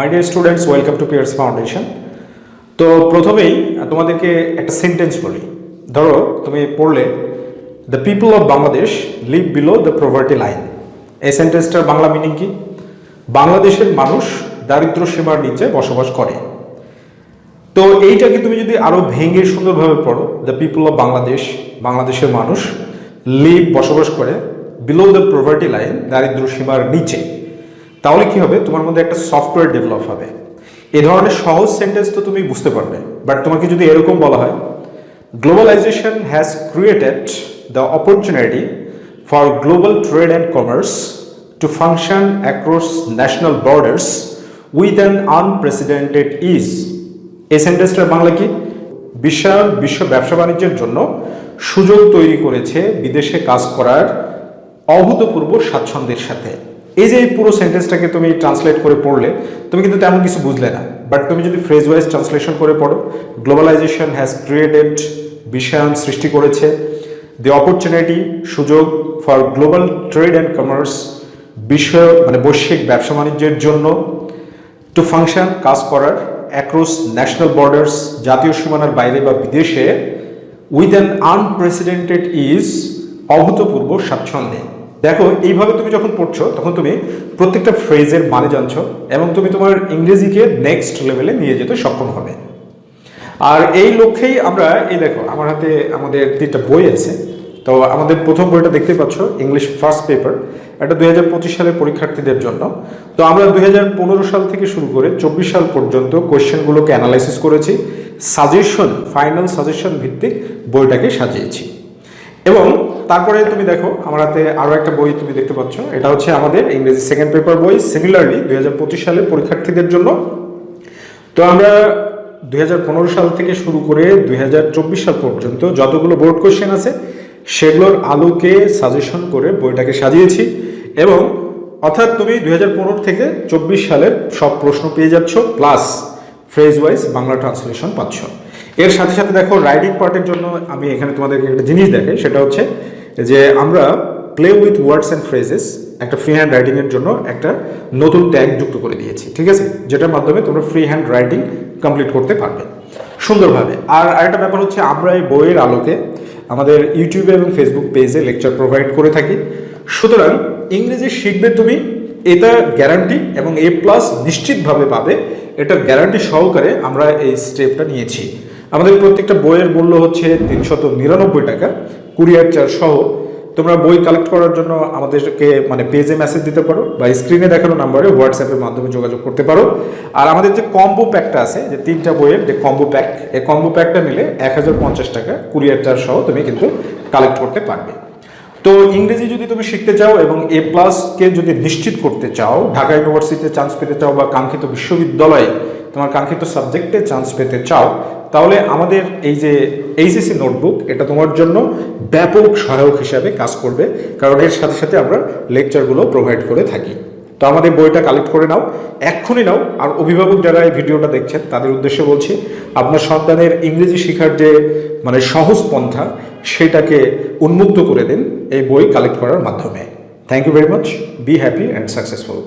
My dear students welcome to Pierce foundation তো প্রথমেই তোমাদেরকে একটা সেন্টেন্স বলি। ধরো, তুমি পড়লে the people of Bangladesh live below the poverty line এই সেন্টেন্সটার বাংলা মিনিং কি? বাংলাদেশের মানুষ দারিদ্র সীমার নিচে বসবাস করে। তো এইটাকে তুমি যদি আরও ভেঙে সুন্দরভাবে পড়ো দ্য পিপল অফ বাংলাদেশ বাংলাদেশের মানুষ লিভ বসবাস করে বিলো দ্য প্রভার্টি লাইন দারিদ্র সীমার নিচে। তাহলে কি হবে? তোমার মধ্যে একটা সফটওয়্যার ডেভেলপ হবে। এ ধরনের সহজ সেন্টেন্স তো তুমি বুঝতে পারবে। বাট তোমাকে যদি এরকম বলা হয় globalisation has created the opportunity for global trade and commerce to function across national borders with an unprecedented is এই সেন্টেন্সটার বাংলা কি? বিশ্বায়ন বিশ্ব ব্যবসা বাণিজ্যের জন্য সুযোগ তৈরি করেছে বিদেশে কাজ করার অভূতপূর্ব স্বাচ্ছন্দ্যের সাথে। এই যে এই পুরো সেন্টেন্সটাকে তুমি ট্রান্সলেট করে পড়লে, তুমি কিন্তু তেমন কিছু বুঝলে না। বাট তুমি যদি ফ্রেজ ওয়াইজ ট্রান্সলেশন করে পড়ো গ্লোবালাইজেশন হ্যাজ ক্রিয়েটেড বিশ্বায়ন সৃষ্টি করেছে। দি অপরচুনিটি সুযোগ for global trade and commerce বিশ্ব মানে বৈশ্বিক ব্যবসা বাণিজ্যের জন্য। টু ফাংশন কাজ করার অ্যাক্রস ন্যাশনাল বর্ডার্স জাতীয় সীমানার বাইরে বা বিদেশে উইথ অ্যান আনপ্রেসিডেন্টেড ইজ অভূতপূর্ব স্বাচ্ছন্দ্যে। দেখো, এইভাবে তুমি যখন পড়ছো, তখন তুমি প্রত্যেকটা ফ্রেজের মানে জানছো এবং তুমি তোমার ইংরেজিকে নেক্সট লেভেলে নিয়ে যেতে সক্ষম হবে। আর এই লক্ষ্যেই আমরা, এই দেখো, আমার হাতে আমাদের তিনটা বই আছে। তো আমাদের প্রথম বইটা দেখতে পাচ্ছ ইংলিশ ফার্স্ট পেপার এটা দুই হাজার পঁচিশ সালের পরীক্ষার্থীদের জন্য। তো আমরা দুই হাজার পনেরো সাল থেকে শুরু করে চব্বিশ সাল পর্যন্ত কোয়েশ্চেনগুলোকে অ্যানালাইসিস করেছি, সাজেশন ফাইনাল সাজেশন ভিত্তিক বইটাকে সাজিয়েছি। এবং তারপরে তুমি দেখো, আমার হাতে আরও একটা বই তুমি দেখতে পাচ্ছ। এটা হচ্ছে আমাদের ইংরেজি সেকেন্ড পেপার বই। সিমিলারলি দুই হাজার পঁচিশ সালের পরীক্ষার্থীদের জন্য। তো আমরা দুই হাজার পনেরো সাল থেকে শুরু করে দুই সাল পর্যন্ত যতগুলো বোর্ড কোশ্চেন আছে, সেগুলোর আলোকে সাজেশন করে বইটাকে সাজিয়েছি এবং অর্থাৎ তুমি দুই হাজার পনেরো থেকে চব্বিশ সালের সব প্রশ্ন পেয়ে যাচ্ছ plus phrase wise Bangla translation পাচ্ছ। এর সাথে সাথে দেখো রাইডিং পার্টের জন্য আমি এখানে তোমাদেরকে একটা জিনিস দেখে সেটা হচ্ছে যে আমরা play with words and phrases একটা ফ্রি হ্যান্ড রাইটিংয়ের জন্য একটা নতুন ট্যাগ যুক্ত করে দিয়েছি, ঠিক আছে? যেটার মাধ্যমে তোমরা ফ্রি হ্যান্ড রাইটিং কমপ্লিট করতে পারবে, সুন্দরভাবে। আর আরেকটা ব্যাপার হচ্ছে, আমরা এই বইয়ের আলোকে আমাদের ইউটিউবে এবং ফেসবুক পেজে লেকচার প্রোভাইড করে থাকি। সুতরাং ইংরেজি শিখবে তুমি, এটা গ্যারান্টি এবং এ প্লাস নিশ্চিতভাবে পাবে এটার গ্যারান্টি সহকারে আমরা এই স্টেপটা নিয়েছি। আমাদের প্রত্যেকটা বইয়ের মূল্য হচ্ছে তিনশত নিরানব্বই টাকা। কুরিয়ার চার্জ সহ তোমরা বই কালেক্ট করার জন্য আমাদেরকে মানে পেজে মেসেজ দিতে পারো বা স্ক্রিনে দেখানো নাম্বারে হোয়াটসঅ্যাপের মাধ্যমে যোগাযোগ করতে পারো। আর আমাদের যে কম্বো প্যাকটা আছে, যে তিনটা বইয়ের যে কম্বো প্যাক এই কম্বো প্যাকটা নিলে এক হাজার পঞ্চাশ টাকা কুরিয়ার চার্জ সহ তুমি কিন্তু কালেক্ট করতে পারবে। তো ইংরেজি যদি তুমি শিখতে চাও এবং এ প্লাসকে যদি নিশ্চিত করতে চাও, ঢাকা ইউনিভার্সিটিতে চান্স পেতে চাও বা কাঙ্ক্ষিত বিশ্ববিদ্যালয়ে তোমার কাঙ্ক্ষিত সাবজেক্টে চান্স পেতে চাও, তাহলে আমাদের এই যে এইচএসি নোটবুক এটা তোমার জন্য ব্যাপক সহায়ক হিসাবে কাজ করবে। কারণ এর সাথে সাথে আমরা লেকচারগুলো প্রোভাইড করে থাকি। তো আমাদের বইটা কালেক্ট করে নাও, এক্ষুনি নাও। আর অভিভাবক যারা এই ভিডিওটা দেখছেন, তাদের উদ্দেশ্যে বলছি, আপনার সন্তানের ইংরেজি শেখার যে মানে সহজ পন্থা, সেটাকে উন্মুক্ত করে দিন এই বই কালেক্ট করার মাধ্যমে। Thank you very much be happy and successful